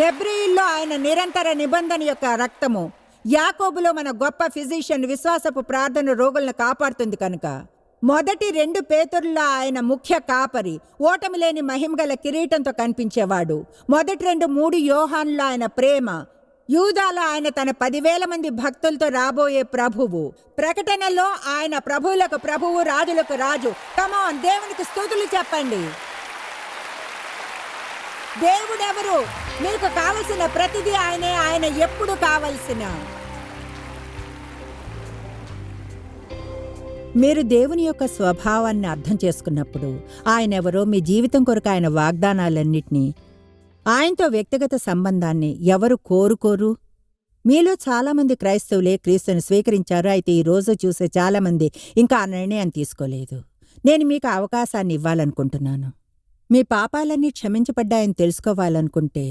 హెబ్రియిల్లో ఆయన నిరంతర నిబంధన యొక్క రక్తము. యాకోబులో మన గొప్ప ఫిజిషియన్ విశ్వాసపు ప్రార్థన రోగులను కాపాడుతుంది కనుక. మొదటి రెండు పేతురుల్లో ఆయన ముఖ్య కాపరి ఓటమి లేని మహిమగల కిరీటంతో కనిపించేవాడు. మొదటి రెండు మూడు యోహాన్లో ఆయన ప్రేమ యూదాలో ఆయన తన పదివేల మంది భక్తులతో రాబోయే ప్రభువు. ప్రకటనలో ఆయన ప్రభువులకు ప్రభువు రాజులకు రాజు. కమాన్ దేవునికి స్థుతులు చెప్పండి. దేవుడెవరు? మీకు కావలసిన ప్రతిదీ ఆయనే. ఆయన ఎప్పుడు కావలసిన? మీరు దేవుని యొక్క స్వభావాన్ని అర్థం చేసుకున్నప్పుడు ఆయన ఎవరో మీ జీవితం కొరకు ఆయన వాగ్దానాలన్నింటినీ ఆయనతో వ్యక్తిగత సంబంధాన్ని ఎవరు కోరుకోరు? మీలో చాలామంది క్రైస్తవులే క్రీస్తుని స్వీకరించారు. అయితే ఈ రోజు చూసే చాలామంది ఇంకా ఆ నిర్ణయం తీసుకోలేదు. నేను మీకు అవకాశాన్ని ఇవ్వాలనుకుంటున్నాను. మీ పాపాలన్నీ క్షమించబడ్డాయని తెలుసుకోవాలనుకుంటే